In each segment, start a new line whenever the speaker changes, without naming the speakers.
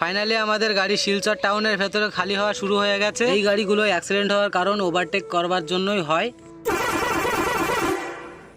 Finally আমাদের গাড়ি শিলচর টাউনের ভেতরে খালি হওয়া শুরু হয়ে গেছে। এই গাড়িগুলো অ্যাক্সিডেন্ট হওয়ার কারণ ওভারটেক করবার জন্যই হয়।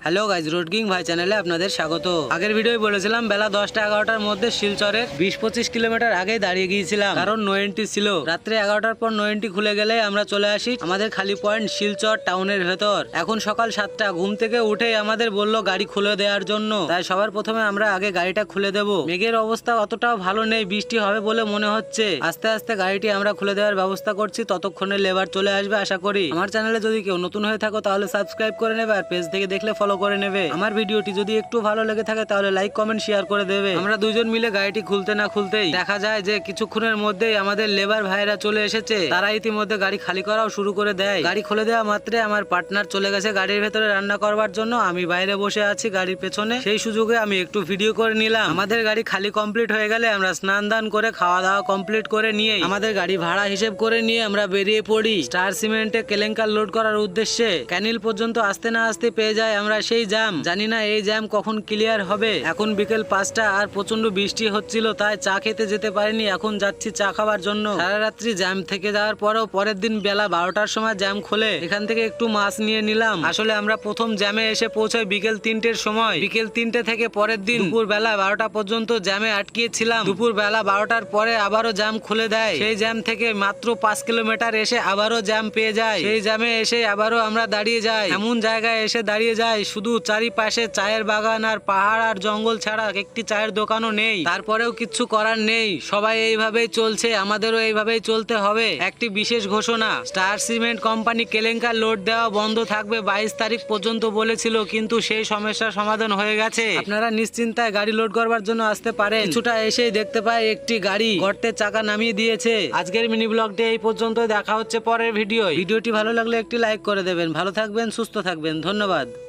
হ্যালো গাইজ রোড কিং ভাই চ্যানেলে আপনাদের স্বাগত। আগের ভিডিও বলেছিলাম, বেলা দশটা এগারোটার মধ্যে শিলচরের বিশ পঁচিশ কিলোমিটার আগে দাঁড়িয়ে গিয়েছিলাম। কারণ নোয়েন্টি ছিল। রাত্রে এগারোটার পর নোয়েন্টি খুলে গেলে আমরা চলে আসি আমাদের খালি পয়েন্ট শিলচর টাউনের ভেতর। এখন সকাল সাতটা, ঘুম থেকে উঠে আমাদের বলল গাড়ি খুলে দেওয়ার জন্য। তাই সবার প্রথমে আমরা আগে গাড়িটা খুলে দেব। মেঘের অবস্থা অতটাও ভালো নেই, বৃষ্টি হবে বলে মনে হচ্ছে। আস্তে আস্তে গাড়িটি আমরা খুলে দেওয়ার ব্যবস্থা করছি, ততক্ষণে লেবার চলে আসবে আশা করি। আমার চ্যানেলে যদি কেউ নতুন হয়ে থাকো তাহলে সাবস্ক্রাইব করে নেবে আর পেজ থেকে দেখলে ফলো করে নেবে। আমার ভিডিওটি যদি একটু ভালো লেগে থাকে, তাহলে লাইক কমেন্ট শেয়ার করে দেবে। আমরা দুজন মিলে গাড়িটি খুলতে না খুলতেই দেখা যায় যে কিছুক্ষণের মধ্যেই আমাদের লেবার ভাইরা চলে এসেছে। তারা ইতিমধ্যে গাড়ি খালি করাও শুরু করে দেয়। গাড়ি খুলে দেওয়া মাত্রে আমার পার্টনার চলে গেছে গাড়ির ভেতরে রান্না করবার জন্য। আমি বাইরে বসে আছি গাড়ির পেছনে। সেই সুযোগে আমি একটু ভিডিও করে নিলাম। আমাদের গাড়ি খালি কমপ্লিট হয়ে গেলে আমরা স্নান দান করে খাওয়া দাওয়া কমপ্লিট করে নিয়ে আমাদের গাড়ি ভাড়া হিসেব করে নিয়ে আমরা বেরিয়ে পড়ি। স্টার সিমেন্টে কেলেঙ্কার লোড করার উদ্দেশ্যে। ক্যানিল পর্যন্ত আসতে না আসতে পেয়ে যায় আমরা সেই জ্যাম। জানি না এই জ্যাম কখন ক্লিয়ার হবে। এখন বিকেল পাঁচটা আর প্রচণ্ড বৃষ্টি হচ্ছিল, তাই চা খেতে যেতে পারিনি। এখন যাচ্ছি চা খাবার জন্য। সারা রাত্রি জ্যাম থেকে যাওয়ার পরেও পরের দিন বেলা বারোটার সময় জ্যাম খোলে। এখান থেকে একটু মাছ নিয়ে নিলাম। আসলে আমরা প্রথম জ্যামে এসে পৌঁছাই বিকেল তিনটের সময়। বিকেল তিনটে থেকে পরের দিন দুপুর বেলা বারোটা পর্যন্ত জ্যামে আটকিয়েছিলাম। দুপুর বেলা বারোটার পরে আবারও জ্যাম খুলে দেয়। সেই জ্যাম থেকে মাত্র পাঁচ কিলোমিটার এসে আবারও জ্যাম পেয়ে যায়। সেই জ্যামে এসে আবারও আমরা দাঁড়িয়ে যাই। এমন জায়গায় এসে দাঁড়িয়ে যাই শুধু চারিপাশে চায়ের বাগান আর পাহাড় আর জঙ্গল ছাড়া একটি চায়ের দোকানও নেই। তারপরেও কিচ্ছু করার নেই। সবাই এইভাবেই চলছে, আমাদেরও এইভাবেই চলতে হবে। একটি বিশেষ ঘোষণা, স্টার সিমেন্ট কোম্পানি কেলেঙ্কার লোড দেওয়া বন্ধ থাকবে বাইশ তারিখ পর্যন্ত বলেছিল, কিন্তু সেই সমস্যার সমাধান হয়ে গেছে। আপনারা নিশ্চিন্তায় গাড়ি লোড করবার জন্য আসতে পারেন। কিছুটা এসেই দেখতে পায় একটি গাড়ি গর্তের চাকা নামিয়ে দিয়েছে। আজকের মিনি ব্লগটি এই পর্যন্ত দেখা হচ্ছে পরের ভিডিও ভিডিওটি ভালো লাগলে একটি লাইক করে দেবেন। ভালো থাকবেন, সুস্থ থাকবেন। ধন্যবাদ।